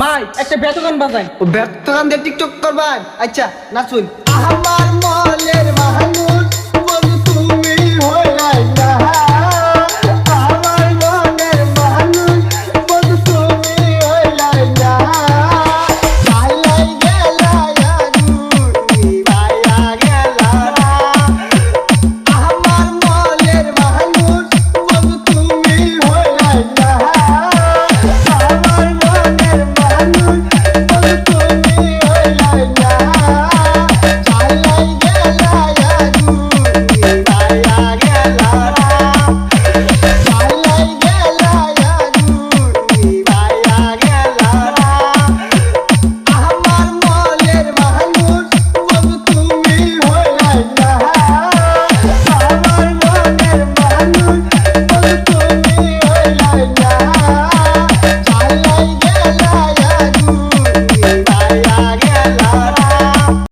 ভাই একটা বেতন বাজাই। ও ব্যর্থ গান দিয়ে টিকটক করবার? আচ্ছা নাচুন আমার মলের